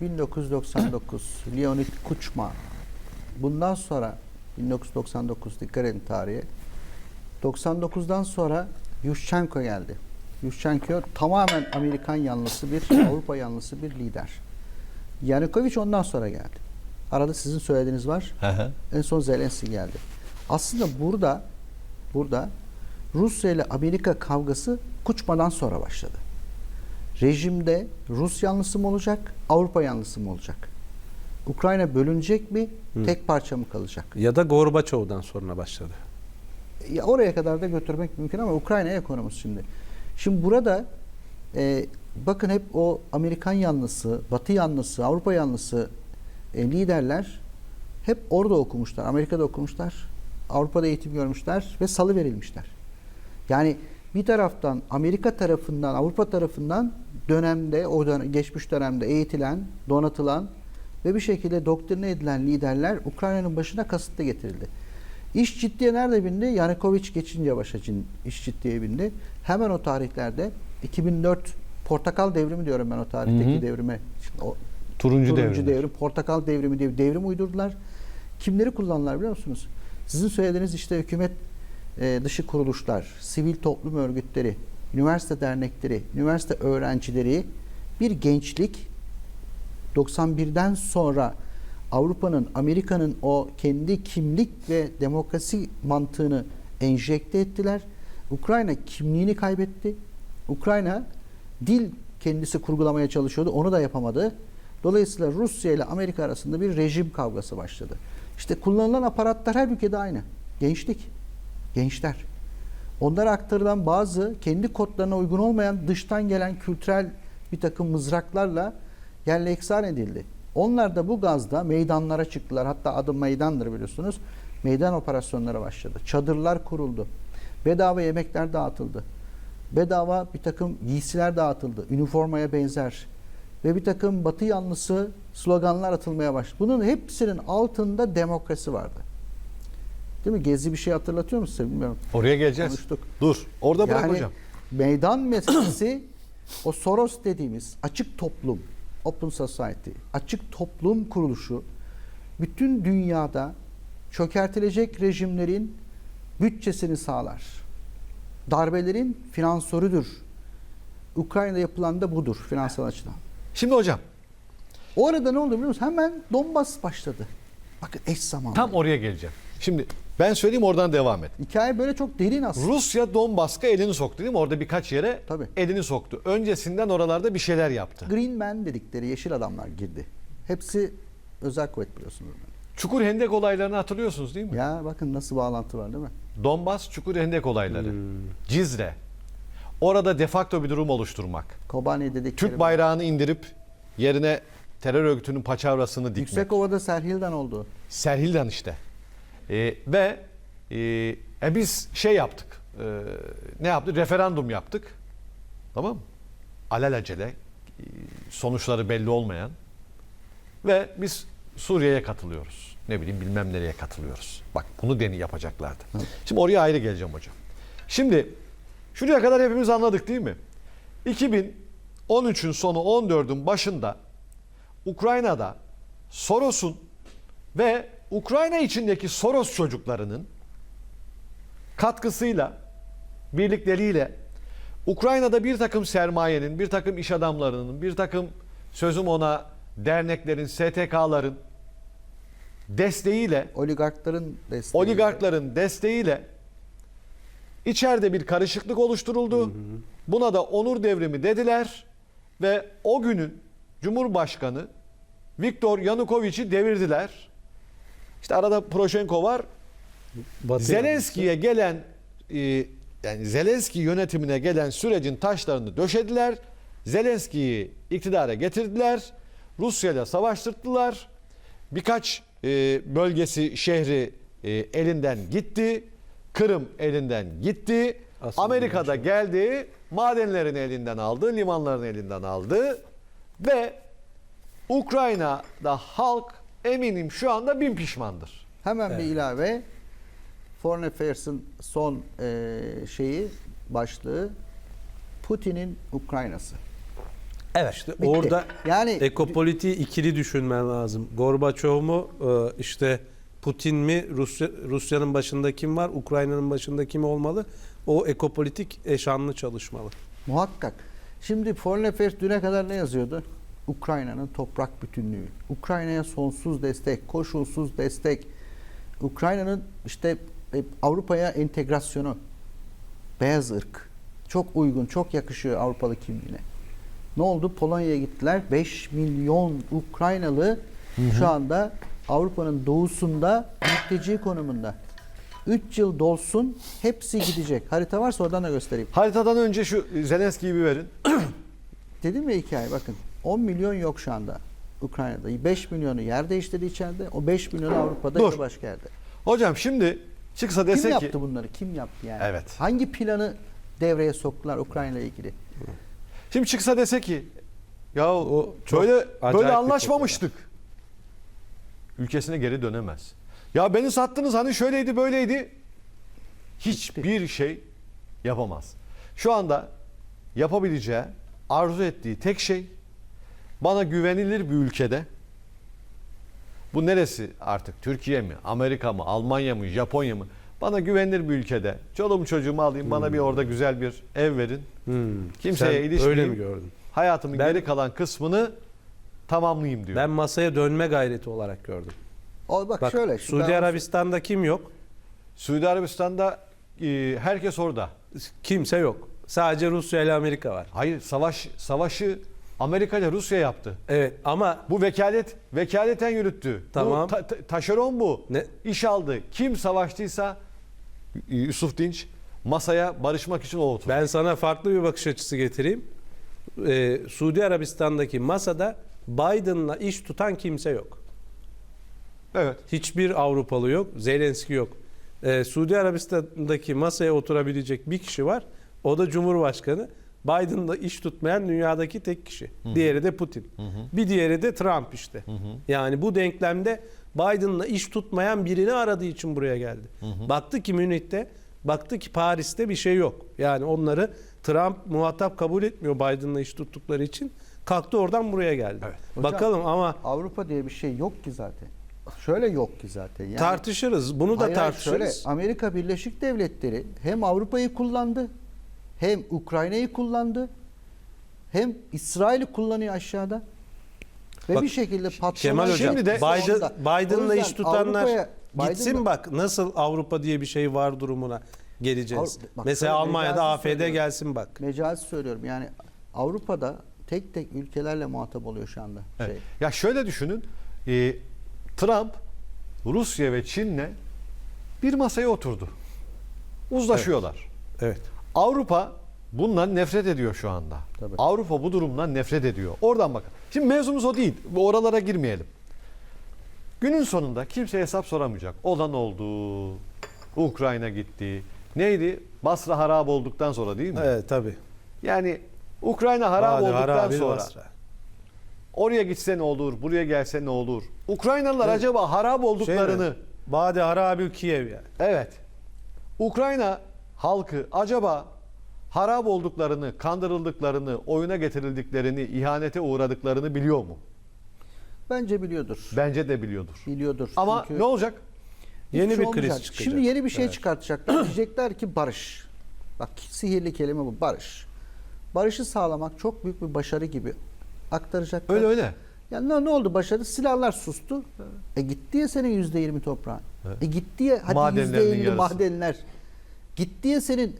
1999 Leonid Kuchma bundan sonra 1999 dikkat edin tarihe 99'dan sonra Yushchenko geldi. Yushchenko tamamen Amerikan yanlısı bir Avrupa yanlısı bir lider. Yanukovych ondan sonra geldi. Arada sizin söylediğiniz var. En son Zelenski geldi. Aslında burada burada Rusya ile Amerika kavgası Kuçma'dan sonra başladı. Rejimde Rus yanlısı mı olacak, Avrupa yanlısı mı olacak? Ukrayna bölünecek mi, tek parça mı kalacak? Ya da Gorbaçov'dan sonra başladı. Ya oraya kadar da götürmek mümkün ama Ukrayna'ya konumuz şimdi. Şimdi burada e, bakın hep o Amerikan yanlısı, Batı yanlısı, Avrupa yanlısı e, liderler hep orada okumuşlar. Amerika'da okumuşlar. Avrupa'da eğitim görmüşler ve salı verilmişler. Yani bir taraftan Amerika tarafından, Avrupa tarafından dönemde, o dönem, geçmiş dönemde eğitilen, donatılan ve bir şekilde doktrine edilen liderler Ukrayna'nın başına kasıtlı getirildi. İş ciddiye nerede bindi? Yanukovych geçince başa cin- iş ciddiye bindi. Hemen o tarihlerde 2004 Portakal devrimi diyorum ben o tarihteki Hı hı. devrime. Şimdi o Turuncu, turuncu devrim. devrim, portakal devrimi diye bir devrim uydurdular. Kimleri kullandılar biliyor musunuz? Sizin söylediğiniz işte hükümet e, dışı kuruluşlar, sivil toplum örgütleri, üniversite dernekleri, üniversite öğrencileri bir gençlik 91'den sonra Avrupa'nın, Amerika'nın o kendi kimlik ve demokrasi mantığını enjekte ettiler. Ukrayna kimliğini kaybetti. Ukrayna dil kendisi kurgulamaya çalışıyordu. Onu da yapamadı. Dolayısıyla Rusya ile Amerika arasında bir rejim kavgası başladı. İşte kullanılan aparatlar her ülkede aynı. Gençlik, gençler. Onlara aktarılan bazı kendi kodlarına uygun olmayan dıştan gelen kültürel bir takım mızraklarla yerle eksan edildi. Onlar da bu gazda meydanlara çıktılar. Hatta adı meydandır biliyorsunuz. Meydan operasyonları başladı. Çadırlar kuruldu. Bedava yemekler dağıtıldı. Bedava bir takım giysiler dağıtıldı. Üniformaya benzer. Ve bir takım batı yanlısı sloganlar atılmaya başladı. Bunun hepsinin altında demokrasi vardı. Değil mi? Gezi bir şey hatırlatıyor mu size bilmiyorum. Oraya geleceğiz. Konuştuk. Dur. Orada bırak Yani hocam. meydan meselesi o Soros dediğimiz açık toplum, open society, açık toplum kuruluşu bütün dünyada çökertilecek rejimlerin bütçesini sağlar. Darbelerin finansörüdür. Ukrayna'da yapılan da budur finansal açıdan. Şimdi hocam O arada ne oldu biliyor musunuz? Hemen Donbas başladı. Bakın eş zamanlı. tam oraya geleceğim. Şimdi ben söyleyeyim oradan devam et. Hikaye böyle çok derin aslında. Rusya Donbass'a elini soktu değil mi? Orada birkaç yere Tabii. elini soktu. Öncesinden oralarda bir şeyler yaptı. Green Man dedikleri yeşil adamlar girdi. Hepsi özel kuvvet biliyorsunuz. Çukur Hendek olaylarını hatırlıyorsunuz değil mi? Ya bakın nasıl bağlantı var değil mi? Donbas Çukur Hendek olayları. Hmm. Cizre. Orada defakto bir durum oluşturmak. Kobani dedikleri. Türk bayrağını indirip yerine terör örgütünün paçavrasını dikmek. Yüksekova'da Serhil'den oldu. Serhil'den işte. Ee, ve e, e, biz şey yaptık. Ee, ne yaptık? Referandum yaptık. Tamam mı? Alelacele e, sonuçları belli olmayan ve biz Suriye'ye katılıyoruz. Ne bileyim bilmem nereye katılıyoruz. Bak bunu deni yapacaklardı. Şimdi oraya ayrı geleceğim hocam. Şimdi şuraya kadar hepimiz anladık değil mi? 2013'ün sonu 14'ün başında Ukrayna'da Soros'un ve Ukrayna içindeki Soros çocuklarının katkısıyla, birlikleriyle Ukrayna'da bir takım sermayenin, bir takım iş adamlarının, bir takım sözüm ona derneklerin, STK'ların desteğiyle, Oligarkların desteği. oligarkların desteğiyle içeride bir karışıklık oluşturuldu. Buna da onur devrimi dediler ve o günün Cumhurbaşkanı Viktor Yanukovych'i devirdiler. İşte arada Poroshenko var. Zelenski'ye gelen e, yani Zelenski yönetimine gelen sürecin taşlarını döşediler. Zelenski'yi iktidara getirdiler. Rusya ile savaştırdılar. Birkaç e, bölgesi, şehri e, elinden gitti. Kırım elinden gitti. Aslında Amerika'da geldi. Madenlerini elinden aldı. Limanlarını elinden aldı. Ve Ukrayna'da halk eminim şu anda bin pişmandır. Hemen bir ilave. Foreign Affairs'ın son e, şeyi, başlığı Putin'in Ukraynası. Evet. İşte bitti. orada yani ekopolitiği ikili düşünmen lazım. Gorbaçov mu e, işte Putin mi Rusya Rusya'nın başında kim var? Ukrayna'nın başında kim olmalı? O ekopolitik eşanlı çalışmalı. Muhakkak. Şimdi Foreign Affairs düne kadar ne yazıyordu? Ukrayna'nın toprak bütünlüğü. Ukrayna'ya sonsuz destek, koşulsuz destek. Ukrayna'nın işte e, Avrupa'ya entegrasyonu. Beyaz ırk. Çok uygun, çok yakışıyor Avrupalı kimliğine. Ne oldu? Polonya'ya gittiler. 5 milyon Ukraynalı şu anda Avrupa'nın doğusunda mülteci konumunda. 3 yıl dolsun hepsi gidecek. Harita varsa oradan da göstereyim. Haritadan önce şu Zelenski'yi bir verin. Dedim ya hikaye bakın 10 milyon yok şu anda Ukrayna'da. 5 milyonu yer değiştirdi içeride. O 5 milyonu Avrupa'da Dur. ya başka yerde. Hocam şimdi çıksa Kim dese yaptı ki bunları? Kim yaptı yani? Evet. Hangi planı devreye soktular Ukrayna ile ilgili? şimdi çıksa dese ki ya O çok böyle böyle anlaşmamıştık. Ülkesine geri dönemez. Ya beni sattınız hani şöyleydi böyleydi. Hiçbir şey yapamaz. Şu anda yapabileceği, arzu ettiği tek şey bana güvenilir bir ülkede bu neresi artık Türkiye mi, Amerika mı, Almanya mı, Japonya mı? Bana güvenilir bir ülkede çoluğumu çocuğumu alayım bana bir orada güzel bir ev verin. Hmm. Kimseye Sen ilişmeyeyim. Öyle mi gördün? Hayatımın Ben- geri kalan kısmını tamamlayayım diyor. Ben masaya dönme gayreti olarak gördüm. O bak, Bak şöyle. Suudi Arabistan'da kim yok? Suudi Arabistan'da e, herkes orada. Kimse yok. Sadece Rusya ile Amerika var. Hayır savaş savaşı Amerika ile Rusya yaptı. Evet ama Bu vekalet vekaleten yürüttü. Tamam. Bu ta- ta- taşeron bu. Ne? İş aldı. Kim savaştıysa Yusuf Dinç masaya barışmak için o oturdu. ben sana farklı bir bakış açısı getireyim. Ee, Suudi Arabistan'daki masada Biden'la iş tutan kimse yok. Evet. Hiçbir Avrupalı yok. Zelenski yok. Ee, Suudi Arabistan'daki masaya oturabilecek bir kişi var. O da Cumhurbaşkanı. Biden'la iş tutmayan dünyadaki tek kişi. Diğeri de Putin. Bir diğeri de Trump işte. Yani bu denklemde Biden'la iş tutmayan birini aradığı için buraya geldi. Baktı ki Münih'te, baktı ki Paris'te bir şey yok. Yani onları Trump muhatap kabul etmiyor Biden'la iş tuttukları için. Kalktı oradan buraya geldi. Evet. Hocam, Bakalım ama Avrupa diye bir şey yok ki zaten. Şöyle yok ki zaten. Yani, tartışırız. Bunu da Hayır, hayır, tartışırız. şöyle, Amerika Birleşik Devletleri hem Avrupa'yı kullandı, hem Ukrayna'yı kullandı, hem İsrail'i kullanıyor aşağıda. Ve Bak, bir şekilde patlanan Kemal Hocam, Şimdi de- Biden, Biden'la iş tutanlar gitsin bak nasıl Avrupa diye bir şey var durumuna geleceğiz. Avru- bak Mesela Almanya'da AFD söylüyorum. gelsin bak. Mecazi söylüyorum yani Avrupa'da tek tek ülkelerle muhatap oluyor şu anda. Evet. Şey. Ya şöyle düşünün. e, Trump Rusya ve Çin'le bir masaya oturdu. Uzlaşıyorlar. Evet. Avrupa bundan nefret ediyor şu anda. Tabii. Avrupa bu durumdan nefret ediyor. Oradan bakın. Şimdi mevzumuz o değil. Oralara girmeyelim. Günün sonunda kimse hesap soramayacak. Olan oldu. Ukrayna gitti. Neydi? Basra harap olduktan sonra değil mi? Evet tabii. Yani Ukrayna harap Hadi olduktan harabi sonra Basra. oraya gitse ne olur, buraya gelse ne olur? Ukraynalılar acaba harap Şey olduklarını mi? Bade harabi Kiev yani. Evet. Ukrayna halkı acaba harap olduklarını, kandırıldıklarını, oyuna getirildiklerini, ihanete uğradıklarını biliyor mu? Bence biliyordur. Bence de biliyordur. Biliyordur. Ama Çünkü ne olacak? Yeni şey bir kriz olmayacak. çıkacak. Şimdi yeni bir şey Evet. çıkartacaklar. Diyecekler ki barış. Bak sihirli kelime bu barış. Barışı sağlamak çok büyük bir başarı gibi aktaracaklar. Öyle öyle. Ya ne, ne oldu başarı? Silahlar sustu. E gitti ya senin yüzde yirmi toprağın. Evet. E gitti ya hadi Madenlerin yüzde elli yarısı. madenler. Gitti ya senin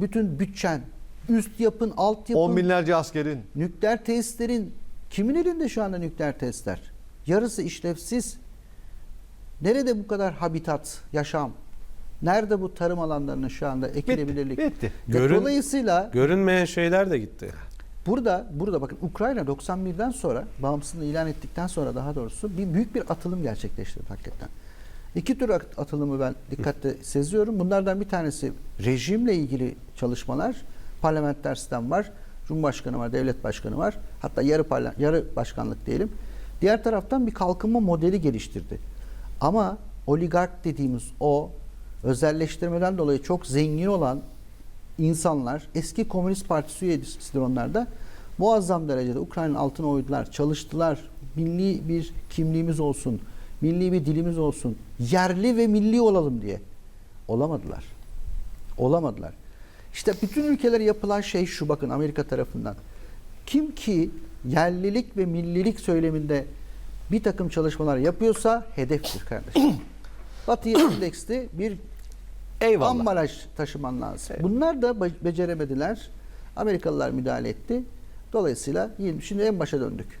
bütün bütçen, üst yapın, alt yapın, On binlerce askerin. nükleer tesislerin. Kimin elinde şu anda nükleer tesisler? Yarısı işlevsiz. Nerede bu kadar habitat, yaşam? Nerede bu tarım alanlarının şu anda ekilebilirlik? Bitti. Ya Görün- Dolayısıyla Görünmeyen şeyler de gitti. Burada burada bakın Ukrayna 91'den sonra bağımsızlığını ilan ettikten sonra daha doğrusu bir büyük bir atılım gerçekleştirdi hakikaten. İki tür at- atılımı ben dikkatle seziyorum. Bunlardan bir tanesi rejimle ilgili çalışmalar. Parlamenter sistem var. Cumhurbaşkanı var, devlet başkanı var. Hatta yarı yarı başkanlık diyelim. Diğer taraftan bir kalkınma modeli geliştirdi. Ama oligark dediğimiz o özelleştirmeden dolayı çok zengin olan insanlar eski Komünist Partisi üyesidir onlar da. muazzam derecede Ukrayna'nın altına oydular, çalıştılar. Milli bir kimliğimiz olsun, milli bir dilimiz olsun, yerli ve milli olalım diye. Olamadılar. Olamadılar. İşte bütün ülkelere yapılan şey şu bakın Amerika tarafından. Kim ki yerlilik ve millilik söyleminde bir takım çalışmalar yapıyorsa hedeftir kardeşim. Batı'ya endeksli bir Eyvallah. ambalaj taşıman lazım. Bunlar da be- beceremediler. Amerikalılar müdahale etti. Dolayısıyla şimdi en başa döndük.